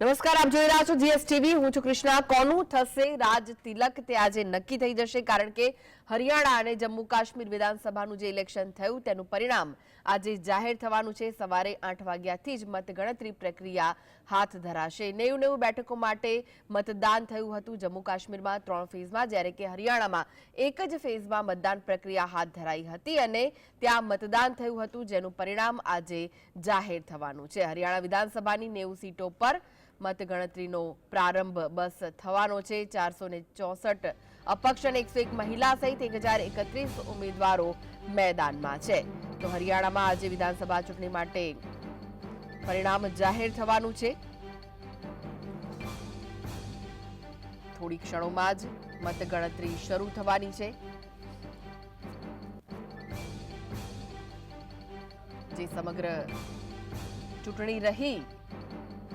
નમસ્કાર, આપ જોઈ રહ્યા છો જીએસટીવી. હું છું કૃષ્ણા. કોનું થશે રાજ તિલક? તે આજે નક્કી થઈ જશે, કારણ કે હરિયાણા અને જમ્મુ કાશ્મીર વિધાનસભાનું જે ઇલેક્શન થયું, તેનું પરિણામ આજે જાહેર થવાનું છે. સવારે આઠ વાગ્યાથી જ મતગણતરી પ્રક્રિયા હાથ ધરાશે. નેવું નેવું બેઠકો માટે મતદાન થયું હતું. જમ્મુ કાશ્મીરમાં ત્રણ ફેઝમાં, જ્યારે કે હરિયાણામાં એક જ ફેઝમાં મતદાન પ્રક્રિયા હાથ ધરાઈ હતી અને ત્યાં મતદાન થયું હતું, જેનું પરિણામ આજે જાહેર થવાનું છે. હરિયાણા વિધાનસભાની નેવું સીટો પર મતગણતરીનો પ્રારંભ બસ થવાનો છે. ચારસો ને ચોસઠ અપક્ષ અને એકસો એક મહિલા સહિત એક હજાર એકત્રીસ ઉમેદવારો મેદાનમાં છે. તો હરિયાણામાં આજે વિધાનસભા ચૂંટણી માટે પરિણામ જાહેર થવાનું છે. થોડી ક્ષણોમાં જ મતગણતરી શરૂ થવાની છે. જે સમગ્ર ચૂંટણી રહી,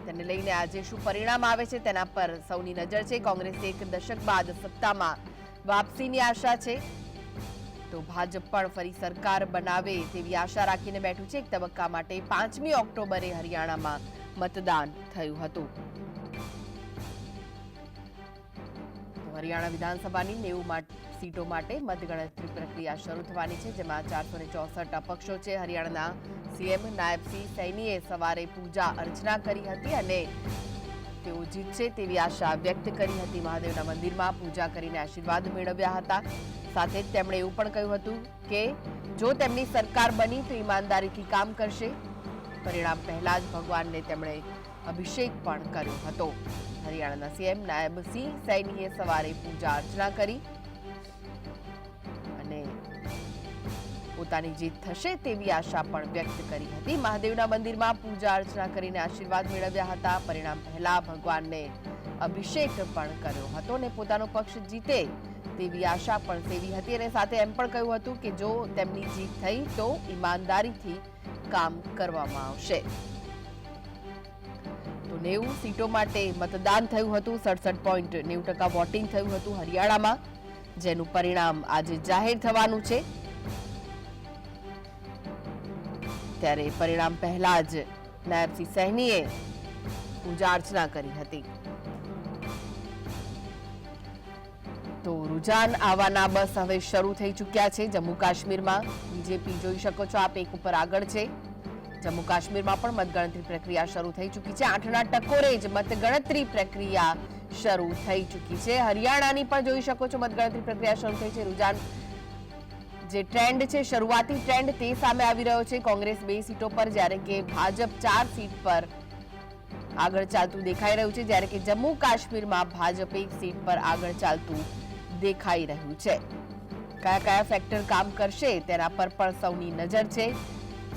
તેને લઈને આજે શું પરિણામ આવે છે તેના પર સૌની નજર છે. કોંગ્રેસ એક દશક બાદ સત્તામાં વાપસીની આશા છે. તો ભાજપ પણ ફરી સરકાર બનાવે તેવી આશા રાખીને બેઠું છે. એક તબક્કા માટે પાંચમી ઓક્ટોબરે હરિયાણામાં મતદાન થયું હતું. હરિયાણા વિધાનસભાની નેવું સીટો માટે મતગણતરી પ્રક્રિયા શરૂ થવાની છે, જેમાં ચારસો ચોસઠ અપક્ષો છે. હરિયાણાના સીએમ નાયબ સિંહ સૈનીએ સવારે પૂજા અર્ચના કરી હતી અને તેઓ જીતશે તેવી આશા વ્યક્ત કરી હતી મહાદેવના મંદિરમાં. પૂજા કરીને આશીર્વાદ મેળવ્યા હતા. સાથે જ તેમણે એવું પણ કહ્યું હતું કે, જો તેમની સરકાર બની તો ઈમાનદારીથી કામ કરશે. પરિણામ પહેલા જ ભગવાનને તેમણે અભિષેક પણ કર્યો હતો. હરિયાણાના સીએમ નાયબ સિંહ સૈનીએ સવારે પૂજા અર્ચના કરી. પોતાની જીત થશે તેવી આશા પણ વ્યક્ત કરી હતી. મહાદેવના મંદિરમાં પૂજા અર્ચના કરીને આશીર્વાદ મેળવ્યા હતા. પરિણામ પહેલા ભગવાનને અભિષેક પણ કર્યો હતો અને પોતાનો પક્ષ જીતે તેવી આશા પણ સેવી હતી. અને સાથે એમ પણ કહ્યું હતું કે જો તેમની જીત થઈ તો ઈમાનદારીથી કામ કરવામાં આવશે. તો નેવું સીટો માટે મતદાન થયું હતું. સડસઠ પોઈન્ટ નેવું ટકા વોટિંગ થયું હતું હરિયાણામાં, જેનું પરિણામ આજે જાહેર થવાનું છે. ત્યારે પરિણામ પહેલા જ નાયબસિંહ સૈનીએ પૂજા અર્ચના કરી હતી. તો રુઝાન આવાના બસ હવે શરૂ થઈ ચૂક્યા છે. જમ્મુ કાશ્મીરમાં બીજેપી જોઈ શકો છો આપ એક ઉપર આગળ છે. જમ્મુ કાશ્મીરમાં પણ મતગણતરી પ્રક્રિયા શરૂ થઈ ચૂકી છે. આઠના ટકોરે જ મતગણતરી પ્રક્રિયા શરૂ થઈ ચૂકી છે. હરિયાણાની પણ જોઈ શકો છો મતગણતરી પ્રક્રિયા શરૂ થઈ છે. રુઝાન જે ટ્રેન્ડ છે, શરૂઆતી ટ્રેન્ડ તે સામે આવી રહ્યો છે. કોંગ્રેસ બે સીટો પર, જ્યારે કે ભાજપ ચાર સીટ પર આગળ ચાલતું દેખાઈ રહ્યું છે, જ્યારે કે જમ્મુ કાશ્મીરમાં ભાજપ એક સીટ પર આગળ ચાલતું દેખાઈ રહ્યું છે. કયા કયા ફેક્ટર કામ કરશે, તેના પર પણ સૌની નજર છે.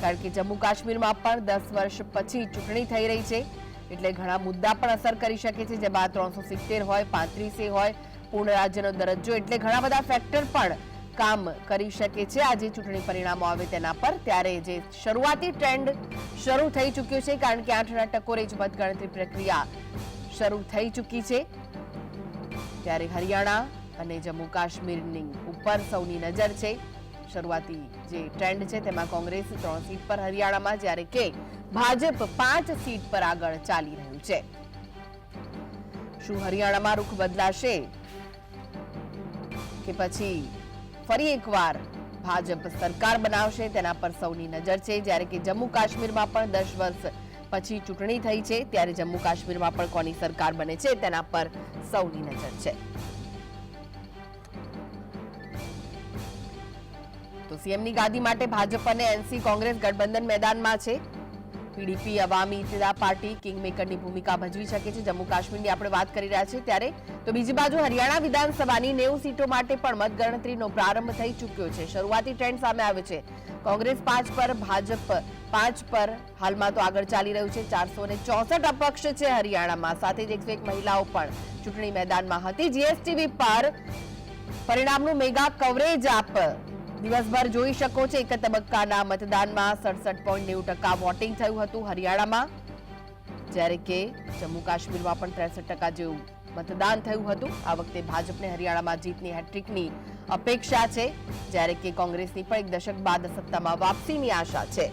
કારણ કે જમ્મુ કાશ્મીરમાં પણ દસ વર્ષ પછી ચૂંટણી થઈ રહી છે, એટલે ઘણા મુદ્દા પણ અસર કરી શકે છે. જેમાં ત્રણસો સિત્તેર હોય, પાંત્રીસે હોય, પૂર્ણ રાજ્યનો દરજ્જો, એટલે ઘણા બધા ફેક્ટર પણ કામ કરી શકે છે. આજે ચૂંટણી પરિણામો આવે તેના પર. ત્યારે જે શરૂઆતી ટ્રેન્ડ શરૂ થઈ ચૂક્યો છે, કારણ કે આઠના ટકોરે જ મતગણતરી પ્રક્રિયા શરૂ થઈ ચૂકી છે. ત્યારે હરિયાણા અને જમ્મુ કાશ્મીરની ઉપર સૌની નજર છે. શરૂઆતી જે ટ્રેન્ડ છે, તેમાં કોંગ્રેસ ત્રણ સીટ પર, હરિયાણામાં જ્યારે કે ભાજપ પાંચ સીટ પર આગળ ચાલી રહ્યું છે. શું હરિયાણામાં રૂખ બદલાશે? કે પછી ફરી એકવાર ભાજપ સરકાર બનાવશે, તેના પર સૌની નજર છે. જ્યારે કે જમ્મુ કાશ્મીરમાં પણ દસ વર્ષ પછી ચૂંટણી થઈ છે, ત્યારે જમ્મુ કાશ્મીરમાં પણ કોની સરકાર બને છે, તેના પર સૌની નજર છે. તો સીએમની ગાદી માટે ભાજપ અને એનસી કોંગ્રેસ ગઠબંધન મેદાનમાં છે. પીડીપી અવામી ઇત્તેદાર પાર્ટી, કિંગમેકરની ભૂમિકા ભજવી શકે છે. જમ્મુ કાશ્મીરની આપણે વાત કરી રહ્યા છીએ ત્યારે તો બીજી બાજુ હરિયાણા વિધાનસભાની નેવું સીટો માટે પણ મતગણતરીનો પ્રારંભ થઈ ચૂક્યો છે. શરૂઆતી ટ્રેન્ડ સામે આવે છે. કોંગ્રેસ પાંચ પર, ભાજપ પાંચ પર. હાલમાં તો આગળ ચાલી રહ્યું છે. ચારસો ને ચોસઠ અપક્ષ છે હરિયાણામાં. સાથે જ એકસો એક મહિલાઓ પણ ચૂંટણી મેદાનમાં હતી. જીએસટીવી પર પરિણામનું મેગા કવરેજ આપ દિવસભર જોઈ શકો છો, એક તબક્કાના મતદાનમાં સડસઠ પોઈન્ટ નેવું ટકા વોટિંગ થયું હતું હરિયાણામાં, જ્યારે કે જમ્મુ કાશ્મીરમાં પણ ત્રેસઠ ટકા જેવું મતદાન થયું હતું. આ વખતે ભાજપને હરિયાણામાં જીતની હેટ્રિકની અપેક્ષા છે, જ્યારે કે કોંગ્રેસની પણ એક દશક બાદ સત્તામાં વાપસીની આશા છે.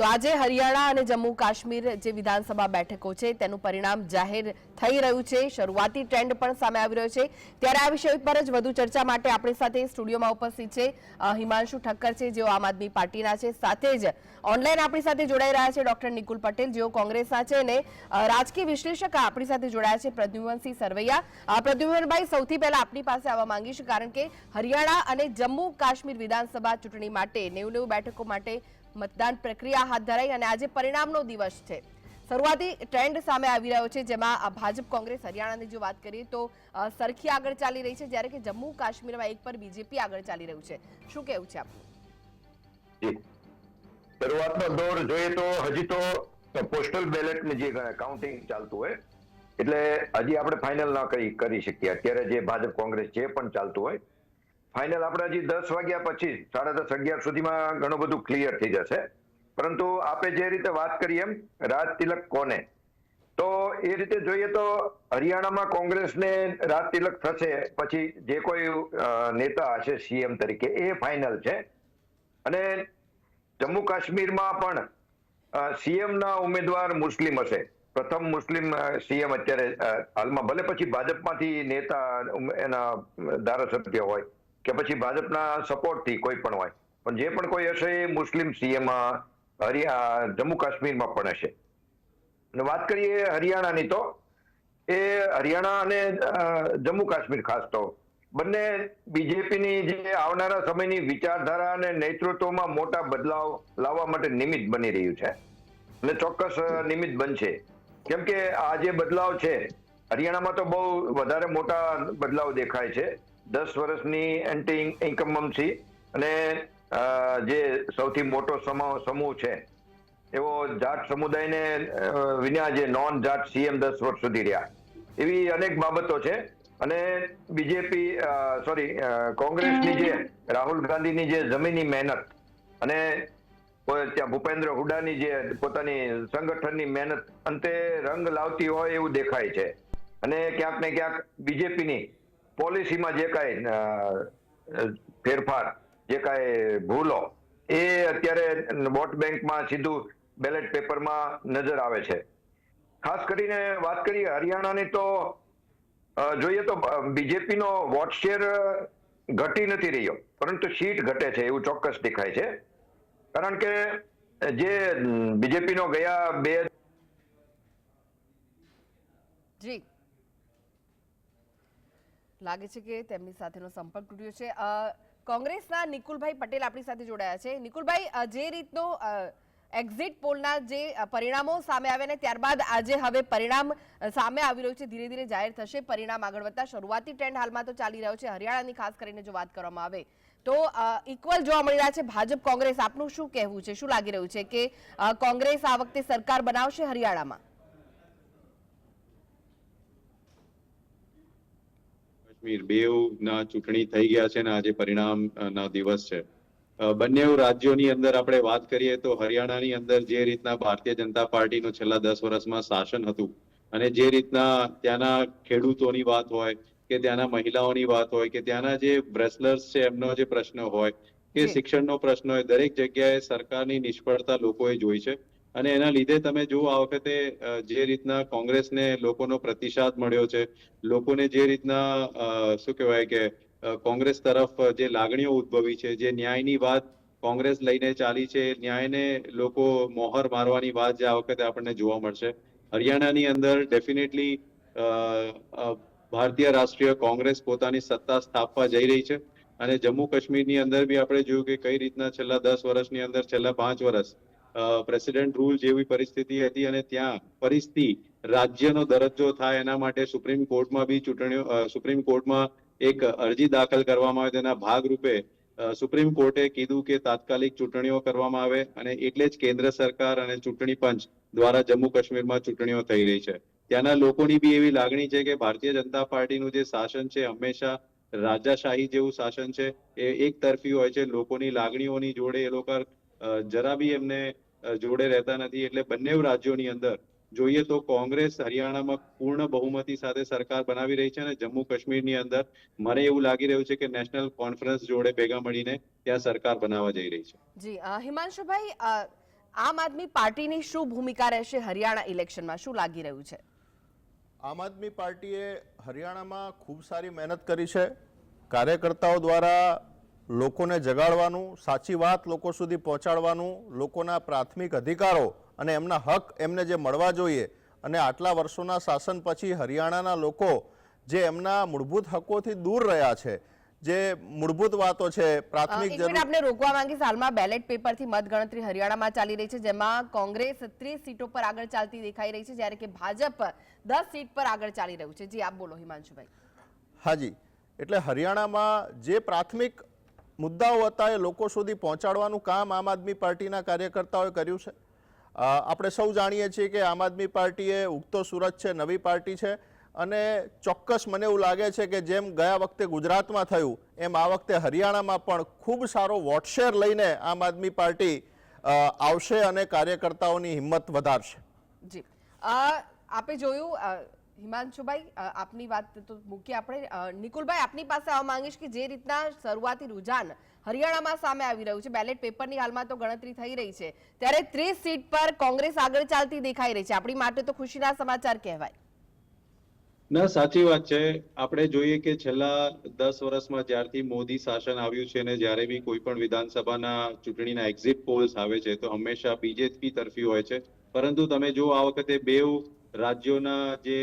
તો આજે હરિયાણા અને જમ્મુ કાશ્મીર જે વિધાનસભા બેઠકો છે, તેનું પરિણામ જાહેર થઈ રહ્યું છે. શરૂઆતી ટ્રેન્ડ પણ સામે આવી રહ્યો છે. ત્યારે આ વિષય પર જ વધુ ચર્ચા માટે આપણી સાથે સ્ટુડિયોમાં ઉપસ્થિત છે હિમાંશુ ઠક્કર છે, જેઓ આમ આદમી પાર્ટીના છે. સાથે જ ઓનલાઈન આપણી સાથે જોડાઈ રહ્યા છે ડોક્ટર નિકુલ પટેલ, જેઓ કોંગ્રેસના છે અને રાજકીય વિશ્લેષક આપણી સાથે જોડાયા છે પ્રદ્યુમનસિંહ સરવૈયા. પ્રદ્યુમનભાઈ, સૌથી પહેલા આપની પાસે આવવા માંગીશ, કારણ કે હરિયાણા અને જમ્મુ કાશ્મીર વિધાનસભા ચૂંટણી માટે નેવું નેવું બેઠકો માટે મતદાન પ્રક્રિયા હાથ ધરાઈ અને આજે પરિણામનો દિવસ છે. શરૂઆતી ટ્રેન્ડ સામે આવી રહ્યો છે, જેમાં ભાજપ, કોંગ્રેસ, હરિયાણાની જો વાત કરીએ તો સરખી આગળ ચાલી રહી છે, જ્યારે કે જમ્મુ કાશ્મીરમાં એક પર બીજેપી આગળ ચાલી રહ્યું છે. શું કેવું છે આપનું? શરૂઆતનો દોર જોઈએ તો હજી તો પોસ્ટલ બેલેટની જે કાઉન્ટિંગ ચાલતું હોય, એટલે હજી આપણે ફાઇનલ ના કરી કરી શકીએ. અત્યારે જે ભાજપ, કોંગ્રેસ જે પણ ચાલતું હોય ફાઇનલ આપણે હજી દસ વાગ્યા પછી, સાડા દસ અગિયાર સુધીમાં ઘણું બધું ક્લિયર થઈ જશે. પરંતુ આપે જે રીતે વાત કરી એમ, રાજ તિલક કોને? તો એ રીતે જોઈએ તો હરિયાણામાં કોંગ્રેસને રાજ તિલક થશે, પછી જે કોઈ નેતા હશે સીએમ તરીકે, એ ફાઇનલ છે. અને જમ્મુ કાશ્મીરમાં પણ સીએમના ઉમેદવાર મુસ્લિમ હશે. પ્રથમ મુસ્લિમ સીએમ અત્યારે હાલમાં ભલે પછી ભાજપમાંથી નેતા એના ધારાસભ્ય હોય. કે પછી ભાજપના સપોર્ટથી કોઈ પણ હોય. પણ જે પણ કોઈ હશે એ મુસ્લિમ સીએમ હરિયા જમ્મુ કાશ્મીરમાં પણ હશે. અને વાત કરીએ હરિયાણાની તો, એ હરિયાણા અને જમ્મુ કાશ્મીર ખાસ તો. બંને બીજેપીની જે આવનારા સમયની વિચારધારા અને નેતૃત્વમાં મોટા બદલાવ લાવવા માટે નિમિત્ત બની રહ્યું છે. અને ચોક્કસ નિમિત્ત બનશે. કેમ કે આ જે બદલાવ છે, હરિયાણામાં તો બહુ વધારે મોટા બદલાવ દેખાય છે. દસ વર્ષની એન્ટી ઇન્કમમસી અને જે સૌથી મોટો સમૂહ છે, એવો જાટ સમુદાયને વિના જે નોન જાટ સીએમ દસ વર્ષ સુધી રહ્યા. એવી અનેક બાબતો છે. અને બીજેપી સોરી કોંગ્રેસની જે, રાહુલ ગાંધીની જે જમીની મહેનત અને ત્યાં ભૂપેન્દ્ર હુડાની જે પોતાની સંગઠનની મહેનત અંતે રંગ લાવતી હોય એવું દેખાય છે. અને ક્યાંક ને ક્યાંક બીજેપીની પોલિસીમાં જે કાંઈ ફેરફાર, જે કાંઈ ભૂલો, એ અત્યારે વોટ બેંકમાં સીધું બેલેટ પેપરમાં નજર આવે છે. ખાસ કરીને વાત કરીએ હરિયાણાની તો જોઈએ તો બીજેપીનો વોટ શેર ઘટી નથી રહ્યો, પરંતુ સીટ ઘટે છે એવું ચોક્કસ દેખાય છે. કારણ કે જે બીજેપીનો ગયા બે જી. લાગે છે કે તેમની સાથેનો સંપર્ક તૂટ્યો છે. કોંગ્રેસના નિકુલભાઈ પટેલ આપણી સાથે જોડાયા છે. નિકુલભાઈ જે રીતનો એક્ઝિટ પોલના જે પરિણામો સામે આવ્યા ને ત્યારબાદ આજે હવે પરિણામ સામે આવી રહ્યું છે. ધીરે ધીરે જાહેર થશે પરિણામ આગળ વધતા. શરૂઆતી ટ્રેન્ડ હાલમાં તો ચાલી રહ્યો છે. હરિયાણાની ખાસ કરીને જો વાત કરવામાં આવે તો ઇક્વલ જોવા મળી રહ્યા છે. ભાજપ કોંગ્રેસ આપનું શું કહેવું છે? શું લાગી રહ્યું છે કે કોંગ્રેસ આ વખતે સરકાર બનાવશે હરિયાણામાં? કાશ્મીર બેઉ ના ચૂંટણી થઈ ગયા છે ને આજે પરિણામ ના દિવસ છે. બંને રાજ્યોની અંદર આપણે વાત કરીએ તો હરિયાણાની અંદર જે રીતના ભારતીય જનતા પાર્ટીનું છેલ્લા દસ વર્ષમાં શાસન હતું અને જે રીતના ત્યાંના ખેડૂતોની વાત હોય કે ત્યાંના મહિલાઓની વાત હોય કે ત્યાંના જે બ્રેસલર્સ છે એમનો જે પ્રશ્ન હોય કે શિક્ષણનો પ્રશ્ન હોય દરેક જગ્યાએ સરકારની નિષ્ફળતા લોકોએ જોઈ છે. અને એના લીધે તમે જુઓ, આ વખતે જે રીતના કોંગ્રેસને લોકોનો પ્રતિસાદ મળ્યો છે, લોકોને જે રીતના શું કહેવાય કે કોંગ્રેસ તરફ જે લાગણીઓ ઉદ્ભવી છે, જે ન્યાયની વાત કોંગ્રેસ લઈને ચાલી છે ન્યાયને લોકો મોહર મારવાની વાત જે આ વખતે આપણને જોવા મળશે. હરિયાણાની અંદર ડેફિનેટલી ભારતીય રાષ્ટ્રીય કોંગ્રેસ પોતાની સત્તા સ્થાપવા જઈ રહી છે. અને જમ્મુ કાશ્મીરની અંદર બી આપણે જોયું કે કઈ રીતના છેલ્લા દસ વર્ષની અંદર, છેલ્લા પાંચ વર્ષ પ્રેસિડેન્ટ રૂલ જેવી પરિસ્થિતિ હતી અને ત્યાં પરિસ્થિતિ રાજ્યનો દરજ્જો થાય એના માટે સુપ્રીમ કોર્ટમાં બી ચૂંટણીઓ સુપ્રીમ કોર્ટમાં એક અરજી દાખલ કરવામાં આવે તેના ભાગરૂપે સુપ્રીમ કોર્ટે કીધું કે તાત્કાલિક ચૂંટણીઓ કરવામાં આવે અને એટલે જ કેન્દ્ર સરકાર અને ચૂંટણી પંચ દ્વારા જમ્મુ કાશ્મીરમાં ચૂંટણીઓ થઈ રહી છે. ત્યાંના લોકોની બી એવી લાગણી છે કે ભારતીય જનતા પાર્ટીનું જે શાસન છે, હંમેશા રાજાશાહી જેવું શાસન છે, એ એક તરફી હોય છે. લોકોની લાગણીઓની જોડે એ લોકો જરા બી એમને જોડે રહેતા નથી. એટલે બંને રાજ્યોની અંદર જોઈએ તો કોંગ્રેસ હરિયાણામાં પૂર્ણ બહુમતી સાથે સરકાર બનાવી રહી છે અને જમ્મુ કાશ્મીરની અંદર મને એવું લાગી રહ્યું છે કે નેશનલ કોન્ફરન્સ જોડે ભેગા મળીને ત્યાં સરકાર બનાવવા જઈ રહી છે. જી હિમાંશુભાઈ આમ આદમી પાર્ટીની શું ભૂમિકા રહેશે હરિયાણા ઇલેક્શનમાં? શું લાગી રહ્યું છે? આમ આદમી પાર્ટીએ હરિયાણામાં ખૂબ સારી મહેનત કરી છે. કાર્યકર્તાઓ દ્વારા લોકોને જગાડવાનું સાચી વાત લોકો સુધી પહોંચાડવાનું લોકોના પ્રાથમિક અધિકારો અને એમના હક એમને જે મળવા જોઈએ અને આટલા વર્ષોના શાસન પછી હરિયાણાના લોકો જે એમના મૂળભૂત હકોથી દૂર રહ્યા છે જે મૂળભૂત વાતો છે પ્રાથમિક જરૂર આપણે રોકવા માંગીશ હાલમાં બેલેટ પેપરથી મતગણતરી હરિયાણામાં ચાલી રહી છે જેમાં કોંગ્રેસ ત્રીસ સીટો પર આગળ ચાલતી દેખાઈ રહી છે જ્યારે કે ભાજપ દસ સીટ પર આગળ ચાલી રહ્યું છે. જી આપ બોલો હિમાંશુભાઈ. હાજી એટલે હરિયાણામાં જે પ્રાથમિક મુદ્દાઓ હતા એ લોકો સુધી પહોંચાડવાનું કામ આમ આદમી પાર્ટીના કાર્યકર્તાઓએ કર્યું છે. આપણે સૌ જાણીએ છીએ કે આમ આદમી પાર્ટી એ ઉગતો સુરત છે, નવી પાર્ટી છે અને ચોક્કસ મને એવું લાગે છે કે જેમ ગયા વખતે ગુજરાતમાં થયું, એમ આ વખતે હરિયાણામાં પણ ખૂબ સારો વોટશેર લઈને આમ આદમી પાર્ટી આવશે અને કાર્યકર્તાઓની હિંમત વધારશે. જી. આપે જોયું હિમાંશુભાઈ આપની વાત તો મૂકી આપણે. નિકુલભાઈ, આપની પાસે આવવા માંગીશ કે જે રીતના શરૂઆતી રુઝાન હરિયાણામાં સામે આવી રહ્યું છે? બેલેટ પેપરની હાલમાં તો ગણતરી થઈ રહી છે. ત્યારે ત્રીસ સીટ પર કોંગ્રેસ આગળ ચાલતી દેખાઈ રહી છે. આપણી માટે તો ખુશીના સમાચાર કહેવાય. ના, સાચી વાત છે. આપણે જોઈએ કે છેલ્લા દસ વર્ષમાં જ્યારથી મોદી શાસન આવ્યું છે અને જ્યારે બી કોઈ પણ વિધાનસભાના ચૂંટણીના એક્ઝિટ પોલ્સ આવે છે, તો હંમેશા બીજેપી તરફી હોય છે. પરંતુ તમે જો આ વખતે બેઉ રાજ્યોના જે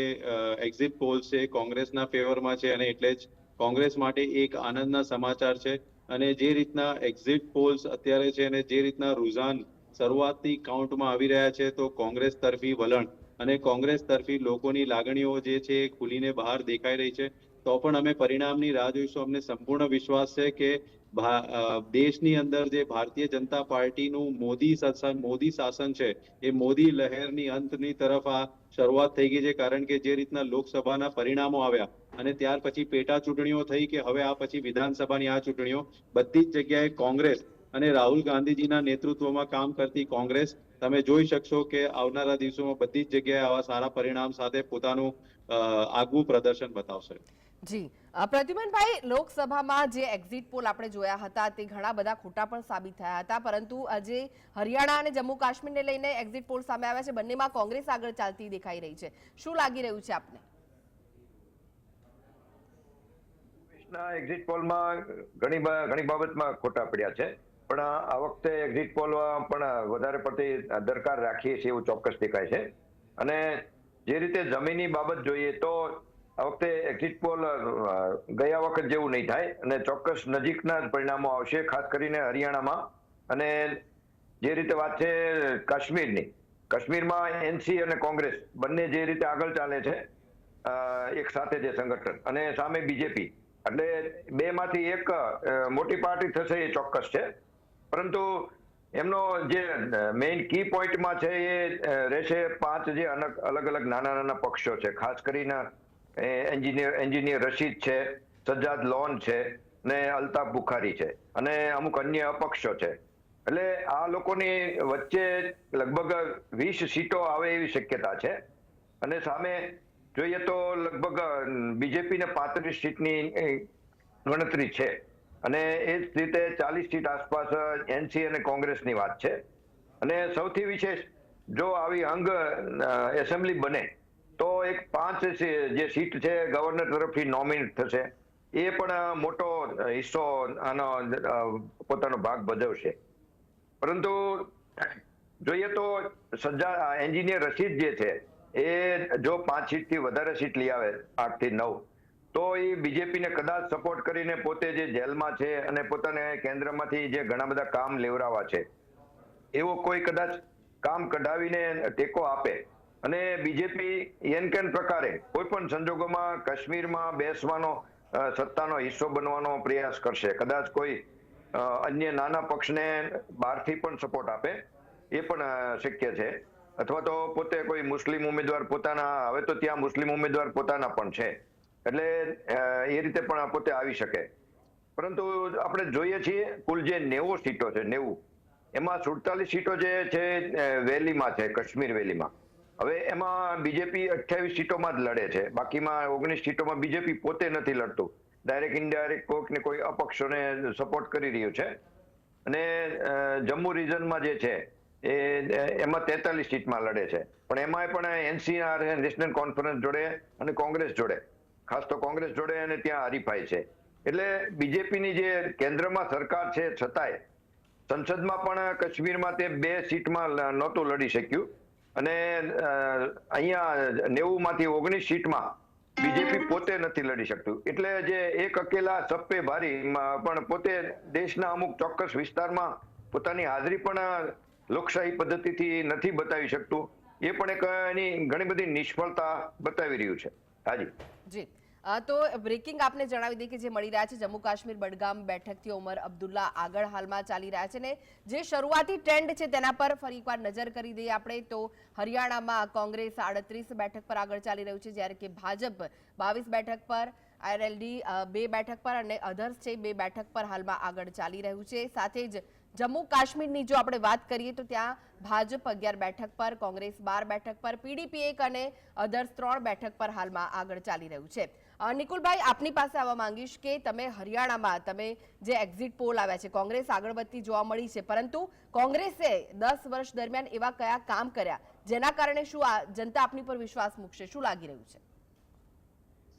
એક્ઝિટ પોલ છે, કોંગ્રેસના ફેવરમાં છે અને એટલે જ કોંગ્રેસ માટે એક આનંદના સમાચાર છે. અને જે રીતના એક્ઝિટ પોલ્સ અત્યારે છે અને જે રીતના રુઝાન શરૂઆતથી કાઉન્ટમાં આવી રહ્યા છે, તો કોંગ્રેસ તરફી વલણ અને કોંગ્રેસ તરફી લોકોની લાગણીઓ જે છે એ ખુલીને બહાર દેખાઈ રહી છે. તો પણ અમે પરિણામની રાહ જોઈશું. અમને સંપૂર્ણ વિશ્વાસ છે કે દેશની અંદર જે ભારતીય જનતા પાર્ટીનું મોદી મોદી શાસન છે, એ મોદી લહેરની અંતની તરફ આ શરૂઆત થઈ ગઈ છે, કારણ કે જે રીતના લોકસભાના પરિણામો આવ્યા અને ત્યાર પછી પેટા ચૂંટણીઓ થઈ કે હવે આ પછી વિધાનસભાની આ ચૂંટણીઓ, બધી જ જગ્યાએ કોંગ્રેસ અને રાહુલ ગાંધીજીના નેતૃત્વમાં કામ કરતી કોંગ્રેસ, તમે જોઈ શકશો કે આવનારા દિવસોમાં બધી જ જગ્યાએ આવા સારા પરિણામ સાથે પોતાનું આગવું પ્રદર્શન બતાવશે. જી. પ્રદ્યુમનભાઈ, લોકસભામાં જે એક્ઝિટ પોલ આપણે જોયા હતા, તે ઘણા બધા ખોટા પણ સાબિત થયા હતા. પરંતુ આજે હરિયાણા અને જમ્મુ કાશ્મીરને લઈને એક્ઝિટ પોલ સામે આવ્યા છે. બંનેમાં કોંગ્રેસ આગળ ચાલતી દેખાઈ રહી છે. શું લાગી રહ્યું છે આપને? એક્ઝિટ પોલમાં ઘણી ઘણી બાબતમાં ખોટા પડ્યા છે. પણ આ વખતે એક્ઝિટ પોલ પણ વધારે પડતી દરકાર રાખીએ છીએ એવું ચોક્કસ દેખાય છે. અને જે રીતે જમીની બાબત જોઈએ તો આ વખતે એક્ઝિટ પોલ ગયા વખત જેવું નહીં થાય અને ચોક્કસ નજીકના જ પરિણામો આવશે, ખાસ કરીને હરિયાણામાં. અને જે રીતે વાત છે કાશ્મીરની, કાશ્મીરમાં એનસી અને કોંગ્રેસ બંને જે રીતે આગળ ચાલે છે એક સાથે જે સંગઠન અને સામે બીજેપી એટલે બે માંથી એક મોટી પાર્ટી થશે એ ચોક્કસ છે. પરંતુ એમનો જે મેઇન કી પોઈન્ટમાં છે એ રહેશે પાંચ જે અલગ અલગ નાના નાના પક્ષો છે, ખાસ કરીને એન્જિનિયર એન્જિનિયર રશીદ છે, સજ્જાદ લોન છે ને અલ્તાફ બુખારી છે અને અમુક અન્ય અપક્ષો છે. એટલે આ લોકોની વચ્ચે લગભગ વીસ સીટો આવે એવી શક્યતા છે. અને સામે જોઈએ તો લગભગ બીજેપીને પાંત્રીસ સીટની ગણતરી છે. અને એ જ રીતે ચાલીસ સીટ આસપાસ એનસી અને કોંગ્રેસની વાત છે. અને સૌથી વિશેષ જો આવી અંગ એસેમ્બલી બને તો એક પાંચ જે સીટ છે, ગવર્નર તરફથી નોમિનેટ થશે. એ પણ મોટો હિસ્સો, આનો પોતાનો ભાગ ભજવશે. પરંતુ જોઈએ તો સજ્જા એન્જિનિયર રશીદ જે છે, એ જો પાંચ સીટથી વધારે સીટ લઈ આવે, આઠથી નવ, તો એ બીજેપીને કદાચ સપોર્ટ કરીને પોતે જે જેલમાં છે અને પોતાને કેન્દ્રમાંથી જે ઘણા બધા કામ લેવરાવા છે, એવો કોઈ કદાચ કામ કઢાવીને ટેકો આપે અને બીજેપી એન કેન પ્રકારે કોઈ પણ સંજોગોમાં કાશ્મીરમાં બેસવાનો સત્તાનો હિસ્સો બનવાનો પ્રયાસ કરશે. કદાચ કોઈ અન્ય નાના પક્ષને બહારથી પણ સપોર્ટ આપે, એ પણ શક્ય છે. અથવા તો પોતે કોઈ મુસ્લિમ ઉમેદવાર પોતાના, હવે તો ત્યાં મુસ્લિમ ઉમેદવાર પોતાના પણ છે. એટલે એ રીતે પણ પોતે આવી શકે. પરંતુ આપણે જોઈએ છીએ, કુલ જે નેવું સીટો છે, નેવું, એમાં સુડતાલીસ સીટો જે છે વેલીમાં છે, કાશ્મીર વેલીમાં હવે એમાં બીજેપી અઠ્યાવીસ સીટોમાં જ લડે છે. બાકીમાં ઓગણીસ સીટોમાં બીજેપી પોતે નથી લડતું. ડાયરેક્ટ ઇનડાયરેક્ટ કોઈક ને કોઈ અપક્ષોને સપોર્ટ કરી રહ્યું છે. અને જમ્મુ રિજનમાં જે છે, એ એમાં તેતાલીસ સીટમાં લડે છે. પણ એમાંય પણ એનસીઆર નેશનલ કોન્ફરન્સ જોડે અને કોંગ્રેસ જોડે. ખાસ તો કોંગ્રેસ જોડે અને ત્યાં હરીફાય છે. એટલે બીજેપીની જે કેન્દ્રમાં સરકાર છે છતાંય, સંસદમાં પણ કાશ્મીરમાં તે બે સીટમાં નહોતું લડી શક્યું. અને અહીંયા નેવું માંથી ઓગણીસ સીટમાં બીજેપી પોતે નથી લડી શકતું. એટલે જે એક અકેલા સપ્પે ભારી પણ પોતે દેશના અમુક ચોક્કસ વિસ્તારમાં પોતાની હાજરી પણ લોકશાહી પદ્ધતિથી નથી બતાવી શકતું. એ પણ એક એની ઘણી બધી નિષ્ફળતા બતાવી રહ્યું છે. હાજી. જી. તો બ્રેકિંગ આપને જણાવી દઈએ કે જે મળી રહ્યા છે, જમ્મુ કાશ્મીર બડગામ બેઠકથી ઓમર અબ્દુલ્લા આગળ હાલમાં ચાલી રહ્યા છે ને જે શરૂઆતી ટ્રેન્ડ છે તેના પર ફરી એકવાર નજર કરી દઈએ આપણે. તો હરિયાણામાં કોંગ્રેસ આડત્રીસ બેઠક પર આગળ ચાલી રહ્યું છે, જ્યારે કે ભાજપ બાવીસ બેઠક પર, આરએલડી બે બેઠક પર અને અધર્સ છે બે બેઠક પર હાલમાં આગળ ચાલી રહ્યું છે. સાથે જ જમ્મુ કાશ્મીરની જો આપણે વાત કરીએ તો ત્યાં ભાજપ અગિયાર બેઠક પર, કોંગ્રેસ બાર બેઠક પર, પીડીપી એક અને અધર્સ ત્રણ બેઠક પર હાલમાં આગળ ચાલી રહ્યું છે. નિકુલભાઈ આપની પાસે આવવા માંગીશ કે તમે હરિયાણામાં તમે જે એક્ઝિટ પોલ આવ્યા છે કોંગ્રેસ આગળ વધતી જોવા મળી છે પરંતુ કોંગ્રેસે દસ વર્ષ દરમિયાન એવા કયા કામ કર્યા જેના કારણે શું આ જનતા આપની પર વિશ્વાસ મૂકશે? શું લાગી રહ્યું છે?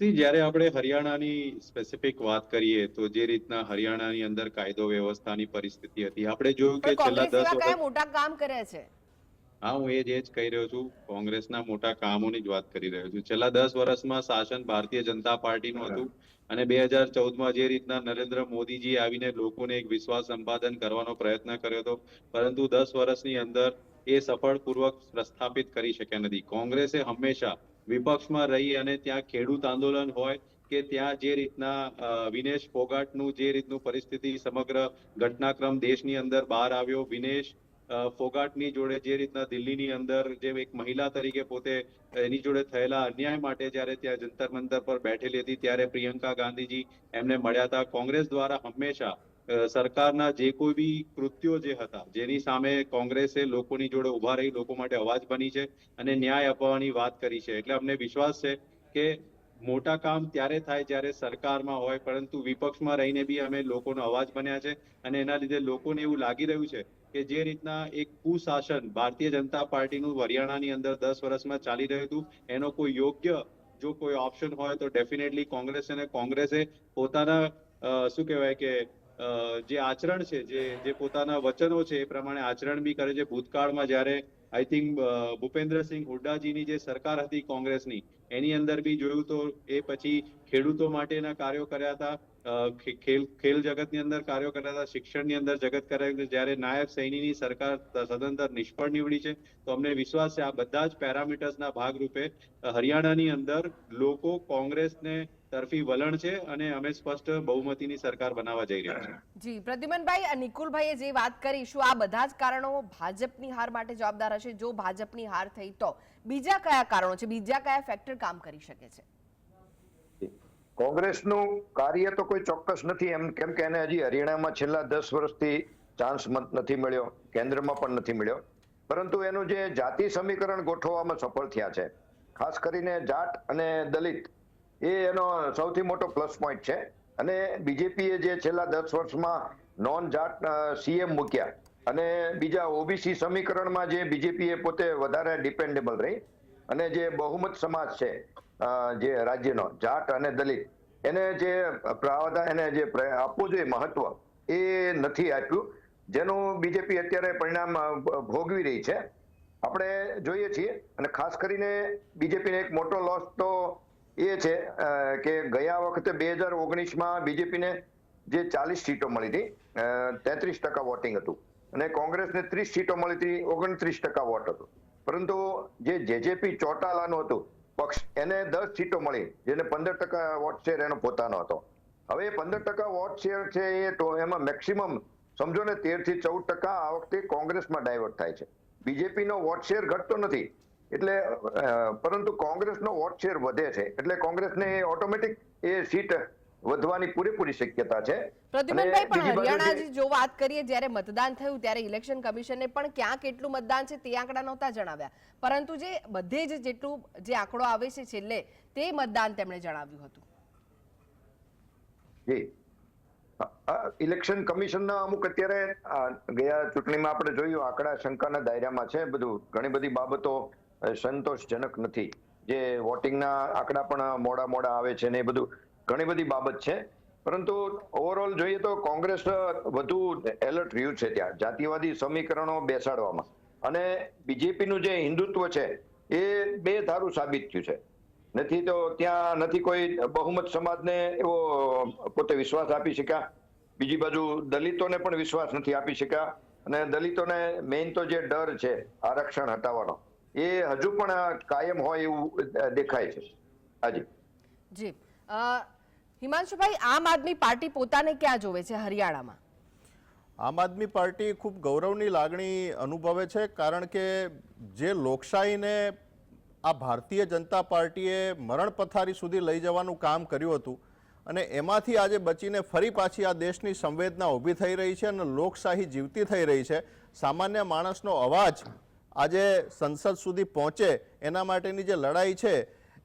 જ્યારે આપણે હરિયાણાની સ્પેસિફિક વાત કરીએ તો જે રીતના હરિયાણાની અંદર કાયદો વ્યવસ્થાની પરિસ્થિતિ હતી આપણે જોયું કે છેલ્લા દસ મોટા કામ કર્યા છે? હા હું એ જ એ જ કહી રહ્યો છું. કોંગ્રેસના મોટા કામોની જ વાત કરી રહ્યો છું. છેલ્લા દસ વર્ષમાં શાસન ભારતીય જનતા પાર્ટીનું હતું અને બે હજાર ચૌદમાં જે રીતના નરેન્દ્ર મોદીજી આવીને લોકોને એક વિશ્વાસ સંપાદન કરવાનો પ્રયત્ન કર્યો હતો પરંતુ દસ વર્ષની અંદર એ સફળપૂર્વક પ્રસ્થાપિત કરી શક્યા નથી. કોંગ્રેસે હંમેશા વિપક્ષમાં રહી અને ત્યાં ખેડૂત આંદોલન હોય કે ત્યાં જે રીતના વિનેશ ફોગાટનું જે રીતનું પરિસ્થિતિ સમગ્ર ઘટનાક્રમ દેશની અંદર બહાર આવ્યો વિનેશ ફોગાટની જોડે જે રીતના દિલ્હીની અંદર જે એક મહિલા તરીકે પોતે એની જોડે થયેલા અન્યાય માટે જ્યારે ત્યાં જંતર મંતર પર બેઠેલી હતી, ત્યારે પ્રિયંકા ગાંધીજી એમને મળ્યા હતા. કોંગ્રેસ દ્વારા હંમેશા સરકારના જે કોઈ બી કૃત્યો જે હતા, જેની સામે કોંગ્રેસે લોકોની જોડે ઊભા રહી, લોકો માટે અવાજ બની છે અને ન્યાય અપાવવાની વાત કરી છે. એટલે અમને વિશ્વાસ છે કે મોટા કામ ત્યારે થાય જ્યારે સરકારમાં હોય, પરંતુ વિપક્ષમાં રહીને બી અમે લોકોનો અવાજ બન્યા છે અને એના લીધે લોકોને એવું લાગી રહ્યું છે કે જે રીતના એક કુશાસન ભારતીય જનતા પાર્ટીનું હરિયાણાની અંદર દસ વર્ષમાં ચાલી રહ્યું હતું, એનો કોઈ યોગ્ય જો કોઈ ઓપ્શન હોય તો ડેફિનેટલી કોંગ્રેસ અને કોંગ્રેસે પોતાના શું કહેવાય કે જે આચરણ છે, જે જે પોતાના વચનો છે એ પ્રમાણે આચરણ બી કરે છે. ભૂતકાળમાં જ્યારે આઈ થિંક ભૂપેન્દ્રસિંહ હુડ્ડાજીની જે સરકાર હતી કોંગ્રેસની, એની અંદર બી જોયું તો એ પછી ખેડૂતો માટેના કાર્યો કર્યા હતા. ખેલ ખેલ જગતની અંદર કાર્યો કરતા શિક્ષણની અંદર જગત કર્યા જ્યારે નાયબ સૈનીની સરકાર સદંતર નિષ્ફળ નીવડી છે, તો અમને વિશ્વાસ છે આ બધા જ પેરામીટર્સના ભાગરૂપે હરિયાણાની અંદર લોકો કોંગ્રેસને તરફી વલણ છે અને અમે સ્પષ્ટ બહુમતીની સરકાર બનાવવા જઈ રહ્યા છે જી, પ્રદ્યુમનભાઈ નિકુલભાઈએ જે વાત કરી, શું આ બધા જ કારણો ભાજપની હાર માટે જવાબદાર હશે? જો ભાજપની હાર થઈ તો બીજા કયા કારણો છે? બીજા કયા ફેક્ટર કામ કરી શકે છે? કોંગ્રેસનું કાર્ય તો કોઈ ચોક્કસ નથી એમ, કેમ કે એને હજી હરિયાણામાં છેલ્લા દસ વર્ષથી ચાન્સ નથી મળ્યો, કેન્દ્રમાં પણ નથી મળ્યો. પરંતુ એનું જે જાતિ સમીકરણ ગોઠવવામાં સફળ થયા છે, ખાસ કરીને જાટ અને દલિત, એ એનો સૌથી મોટો પ્લસ પોઈન્ટ છે. અને બીજેપીએ જે છેલ્લા દસ વર્ષમાં નોન જાટ સીએમ મૂક્યા અને બીજા ઓબીસી સમીકરણમાં જે બીજેપીએ પોતે વધારે ડિપેન્ડેબલ રહી અને જે બહુમત સમાજ છે જે રાજ્યનો જાટ અને દલિત, એને જે પ્રાવધાન એને જે આપવું જોઈએ મહત્વ, એ નથી આપ્યું. જેનું બીજેપી અત્યારે પરિણામ ભોગવી રહી છે. આપણે જોઈએ છીએ, અને ખાસ કરીને બીજેપીને એક મોટો લોસ તો એ છે કે ગયા વખતે બે હજાર ઓગણીસમાં બીજેપીને જે ચાલીસ સીટો મળી હતી તેત્રીસ ટકા વોટિંગ હતું. અને કોંગ્રેસને ત્રીસ સીટો મળી હતી, ઓગણત્રીસ ટકા વોટ હતું. પરંતુ જે જેજેપી ચોટાલાનું હતું પક્ષ એને દસ સીટો મળી, જેને પંદર ટકા વોટ શેર એનો પોતાનો હતો. હવે પંદર ટકા વોટ શેર છે એ તો એમાં મેક્સિમમ સમજો ને તેરથી ચૌદ ટકા આ વખતે કોંગ્રેસમાં ડાયવર્ટ થાય છે. બીજેપીનો વોટ શેર ઘટતો નથી. એટલે પરંતુ કોંગ્રેસનો વોટ શેર વધે છે. એટલે કોંગ્રેસને ઓટોમેટિક એ સીટ વધવાની પૂરેપૂરી શક્યતા છે. પ્રદ્યુમનભાઈ પણ હરિયાણા જો વાત કરીએ જ્યારે મતદાન થયું ત્યારે ઇલેક્શન કમિશને પણ ક્યાં કેટલું મતદાન છે તે આંકડા નહોતા જણાવ્યા. પરંતુ જે બધે જ જેટલું જે આંકડો આવે છે છેલ્લે તે મતદાન તેમણે જણાવ્યું હતું. જી. ઇલેક્શન કમિશનના અમુક અત્યારે ગયા ચૂંટણીમાં આપણે જોયું આંકડા શંકાના દાયરામાં છે બધું. ઘણી બધી બાબતો સંતોષજનક નથી. જે વોટિંગના આંકડા પણ મોડા મોડા આવે છે ને એ બધું. ઘણી બધી બાબત છે. પરંતુ ઓવરઓલ જોઈએ તો કોંગ્રેસ વધુ એલર્ટ રહ્યું છે ત્યાં. જાતિવાદી સમીકરણો બેસાડવામાં. અને બીજેપીનું જે હિન્દુત્વ છે, એ બે ધારું સાબિત થયું છે. નથી તો ત્યાં નથી કોઈ બહુમત સમાજને એવો પોતે વિશ્વાસ આપી શક્યા. બીજી બાજુ દલિતોને પણ વિશ્વાસ નથી આપી શક્યા. અને દલિતોને મેઇન તો જે ડર છે, આરક્ષણ હટાવવાનો, એ હજુ પણ કાયમ હોય એવું દેખાય છે. હાજી. જી. હિમાંશુભાઈ, આમ આદમી પાર્ટી પોતાને ક્યાં જોવે છે હરિયાણામાં? આમ આદમી પાર્ટી ખૂબ ગૌરવની લાગણી અનુભવે છે, કારણ કે જે લોકશાહીને આ ભારતીય જનતા પાર્ટીએ મરણ પથારી સુધી લઈ જવાનું કામ કર્યું હતું અને એમાંથી આજે બચીને ફરી પાછી આ દેશની સંવેદના ઊભી થઈ રહી છે અને લોકશાહી જીવતી થઈ રહી છે. સામાન્ય માણસનો અવાજ આજે સંસદ સુધી પહોંચે એના માટેની જે લડાઈ છે,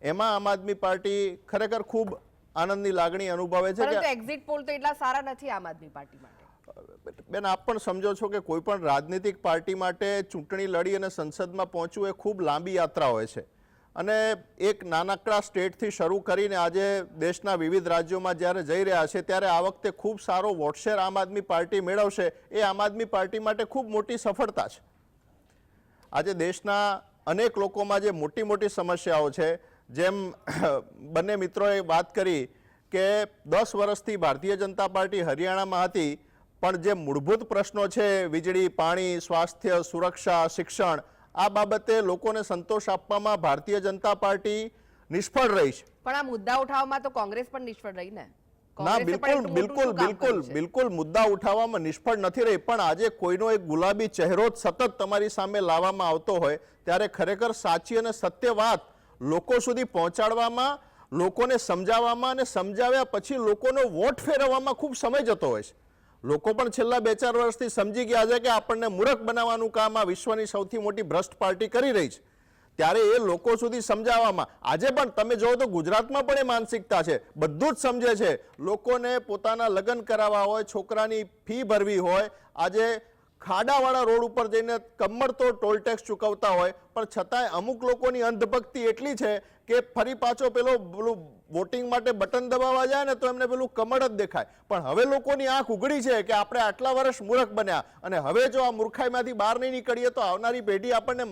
એમાં આમ આદમી પાર્ટી ખરેખર ખૂબ આનંદની લાગણી અનુભવે છે પરંતુ કે એક્ઝિટ પોલ તો એટલા સારા નથી આમ આદમી પાર્ટી માટે. બેન આપ પણ સમજો છો કે કોઈ પણ રાજનીતિક પાર્ટી માટે ચૂંટણી લડી અને સંસદમાં પહોંચવું એ ખૂબ લાંબી યાત્રા હોય છે. અને એક નાનકડા સ્ટેટથી શરૂ કરીને આજે દેશના વિવિધ રાજ્યોમાં જ્યારે જઈ રહ્યા છે ત્યારે આ વખતે ખૂબ સારો વોટશેર આમ આદમી પાર્ટી મેળવશે. એ આમ આદમી પાર્ટી માટે ખૂબ મોટી સફળતા છે. આજે દેશના અનેક લોકોમાં જે મોટી મોટી સમસ્યાઓ છે જેમ બંને મિત્રોએ વાત કરી કે દસ વર્ષથી ભારતીય જનતા પાર્ટી હરિયાણામાં હતી પણ જે મૂળભૂત પ્રશ્નો છે વીજળી પાણી સ્વાસ્થ્ય સુરક્ષા શિક્ષણ આ બાબતે લોકોને સંતોષ આપવામાં ભારતીય જનતા પાર્ટી નિષ્ફળ રહી છે. પણ આ મુદ્દા ઉઠાવવામાં તો કોંગ્રેસ પણ નિષ્ફળ રહી ને? ના બિલકુલ બિલકુલ બિલકુલ બિલકુલ મુદ્દા ઉઠાવવામાં નિષ્ફળ નથી રહી પણ આજે કોઈનો એક ગુલાબી ચહેરો જ સતત તમારી સામે લાવવામાં આવતો હોય ત્યારે ખરેખર સાચી અને સત્ય વાત લોકો સુધી પહોંચાડવામાં, લોકોને સમજાવવામાં અને સમજાવ્યા પછી લોકોનો વોટ ફેરવવામાં ખૂબ સમય જતો હોય છે. લોકો પણ છેલ્લા બે ચાર વર્ષથી સમજી ગયા છે કે આપણને મૂર્ખ બનાવવાનું કામ આ વિશ્વની સૌથી મોટી ભ્રષ્ટ પાર્ટી કરી રહી છે. ત્યારે એ લોકો સુધી સમજાવવામાં, આજે પણ તમે જોવો તો ગુજરાતમાં પણ એ માનસિકતા છે, બધું જ સમજે છે. લોકોને પોતાના લગ્ન કરાવવા હોય, છોકરાની ફી ભરવી હોય, આજે ખાડાવાળા રોડ ઉપર જઈને કમરતોડ ટોલ ટેક્સ ચૂકવતા હોય, પણ છતાંય અમુક લોકોની અંધભક્તિ એટલી છે કે ફરી પાછો પેલો પેલું વોટિંગ માટે બટન દબાવવા જાય ને તો એમને પેલું કમળ જ દેખાય. પણ હવે લોકોની આંખ ઉઘડી છે કે આપણે આટલા વર્ષ મૂર્ખ બન્યા અને હવે જો આ મૂર્ખાઈમાંથી બહાર નહીં નીકળીએ તો આવનારી પેઢી આપણને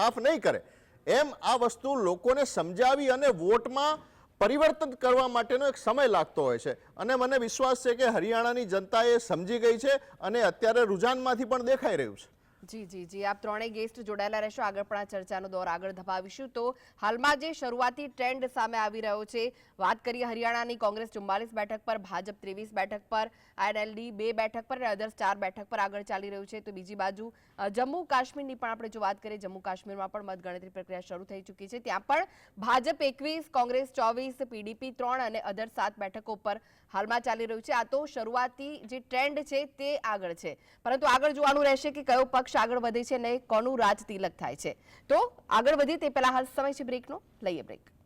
માફ નહીં કરે. એમ આ વસ્તુ લોકોને સમજાવી અને વોટમાં પરિવર્તન કરવા માટેનો એક સમય લાગતો હોય છે. અને મને વિશ્વાસ છે કે હરિયાણાની જનતા એ સમજી ગઈ છે અને અત્યારે રુઝાનમાંથી પણ દેખાઈ રહ્યું છે. જી જી જી. આપ ત્રણેય ગેસ્ટ જોડાયેલા રહેશો. આગળ પણ આ ચર્ચાનો દોર આગળ ધપાવીશું. તો હાલમાં જે શરૂઆતી ટ્રેન્ડ સામે આવી રહ્યો છે, વાત કરીએ હરિયાણાની કોંગ્રેસ ચુમ્માલીસ બેઠક પર, ભાજપ ત્રેવીસ બેઠક પર આઈએનએલડી બે બેઠક પર અને અધર્સ ચાર બેઠક પર આગળ ચાલી રહ્યું છે. તો બીજી બાજુ જમ્મુ કાશ્મીરની પણ આપણે જો વાત કરીએ જમ્મુ કાશ્મીરમાં પણ મતગણતરી પ્રક્રિયા શરૂ થઈ ચૂકી છે. ત્યાં પણ ભાજપ એકવીસ, કોંગ્રેસ ચોવીસ, પીડીપી ત્રણ અને અધર સાત બેઠકો પર હાલમાં ચાલી રહ્યું છે. આ તો શરૂઆતી જે ટ્રેન્ડ છે તે આગળ છે. પરંતુ આગળ જોવાનું રહેશે કે કયો પક્ષ આગળ વધે છે અને કોનું રાજ તિલક થાય છે. તો આગળ વધીએ તે પહેલા હાલ સમય છે બ્રેકનો. લઈએ બ્રેક.